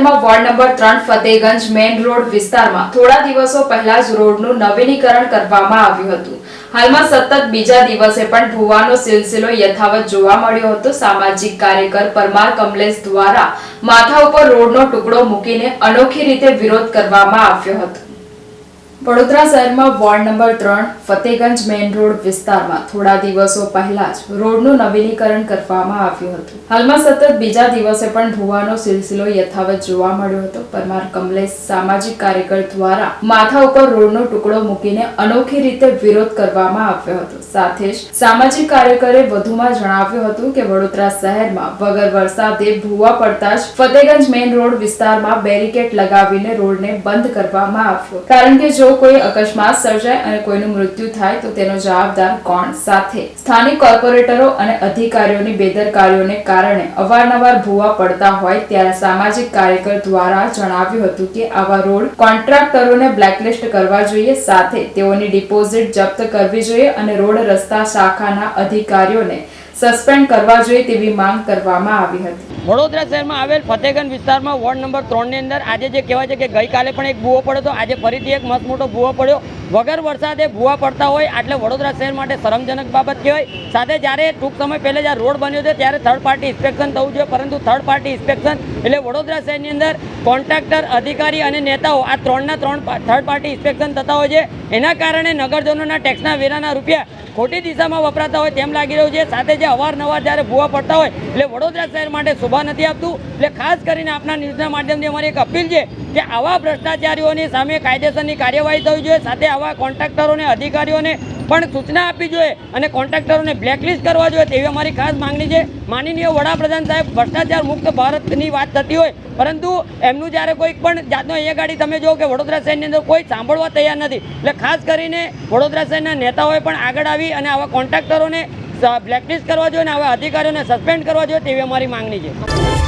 શહેરમાં ward number ત્રણ Fatehganj main road વિસ્તારમાં થોડા દિવસો પહેલા જ રોડનું નવીનીકરણ કરવામાં આવ્યું હતું. હાલમાં સતત બીજા દિવસે પણ ભૂવાનો સિલસિલો યથાવત જોવા મળ્યો હતો. સામાજિક કાર્યકર પરમાર કમલેશ દ્વારા માથા ઉપર રોડનો ટુકડો મૂકીને અનોખી રીતે વિરોધ કરવામાં આવ્યો હતો. વડોદરા શહેરમાં વોર્ડ નંબર ત્રણ, ફતેગંજ મેઇન રોડ વિસ્તારમાં થોડા દિવસો પહેલા જ રોડનું નવીનીકરણ કરવામાં આવ્યું હતું. હાલમાં સતત બીજા દિવસે પણ ધોવાનો સિલસિલો યથાવત જોવા મળ્યો હતો. પરમાર કમલેશ સામાજિક કાર્યકર દ્વારા માથા ઉપર રોડનો ટુકડો મૂકીને અનોખી રીતે વિરોધ કરવામાં આવ્યો હતો. સાથે જ સામાજિક કાર્યકરે વધુમાં જણાવ્યું હતું કે વડોદરા શહેરમાં વગર વરસાદે ભૂવા પડતા જ ફતેગંજ મેઇન રોડ વિસ્તારમાં બેરિકેડ લગાવીને રોડને બંધ કરવામાં આવ્યો. કારણ કે જો કોઈ અકસ્માત સર્જાય અને કોઈનું મૃત્યુ થાય, તો તેનો જવાબદાર કોણ? સાથે સ્થાનિક કોર્પોરેટરો અને અધિકારીઓની બેદરકારીઓને કારણે અવારનવાર ભૂવા પડતા હોય ત્યારે સામાજિક કાર્યકર દ્વારા જણાવ્યું હતું કે આવા રોડ કોન્ટ્રાક્ટરોને બ્લેકલિસ્ટ કરવા જોઈએ. સાથે તેઓની ડિપોઝિટ જપ્ત કરવી જોઈએ અને રોડ રસ્તા શાખાના અધિકારીઓને સસ્પેન્ડ કરવા જોઈએ તેવી માંગ કરવામાં આવી હતી. વડોદરા શહેરમાં આવેલ ફતેગંજ વિસ્તારમાં વોર્ડ નંબર ત્રણની અંદર આજે જે કહેવાય છે કે ગઈકાલે પણ એક ભૂવો પડ્યો તો આજે ફરીથી એક મસ્ત મોટો ભૂવો પડ્યો. વગર વરસાદે ભૂવા પડતા હોય એટલે વડોદરા શહેર માટે શરમજનક બાબત કહેવાય. સાથે જ્યારે ટૂંક સમય પહેલાં જ્યારે રોડ બન્યો છે ત્યારે થર્ડ પાર્ટી ઇન્સ્પેક્શન થવું જોઈએ, પરંતુ થર્ડ પાર્ટી ઇન્સ્પેક્શન એટલે વડોદરા શહેરની અંદર કોન્ટ્રાક્ટર અધિકારી અને નેતાઓ આ ત્રણના ત્રણ થર્ડ પાર્ટી ઇન્સ્પેક્શન થતા હોય છે. એના કારણે નગરજનોના ટેક્સના વેરાના રૂપિયા ખોટી દિશામાં વપરાતા હોય તેમ લાગી રહ્યું છે. સાથે જે અવારનવાર જ્યારે ભૂવા પડતા હોય, એટલે વડોદરા શહેર માટે શોભા નથી આપતું. એટલે ખાસ કરીને આપના ન્યૂઝના માધ્યમથી અમારી એક અપીલ છે કે આવા ભ્રષ્ટાચારીઓની સામે કાયદેસરની કાર્યવાહી થવી જોઈએ. સાથે કોન્ટ્રાક્ટરોને, અધિકારીઓને પણ સૂચના આપવી જોઈએ અને કોન્ટ્રાક્ટરોને બ્લેકલિસ્ટ કરવા જોઈએ તેવી અમારી ખાસ માંગણી છે. માનનીય વડાપ્રધાન સાહેબ, ભ્રષ્ટાચાર મુક્ત ભારતની વાત થતી હોય, પરંતુ એમનું જ્યારે કોઈક પણ જાતનો એ ગાડી તમે જો કે વડોદરા શહેરની અંદર કોઈ સાંભળવા તૈયાર નથી. એટલે ખાસ કરીને વડોદરા શહેરના નેતાઓએ પણ આગળ આવી અને આવા કોન્ટ્રાક્ટરોને બ્લેકલિસ્ટ કરવા જોઈએ અને આવા અધિકારીઓને સસ્પેન્ડ કરવા જોઈએ તેવી અમારી માંગણી છે.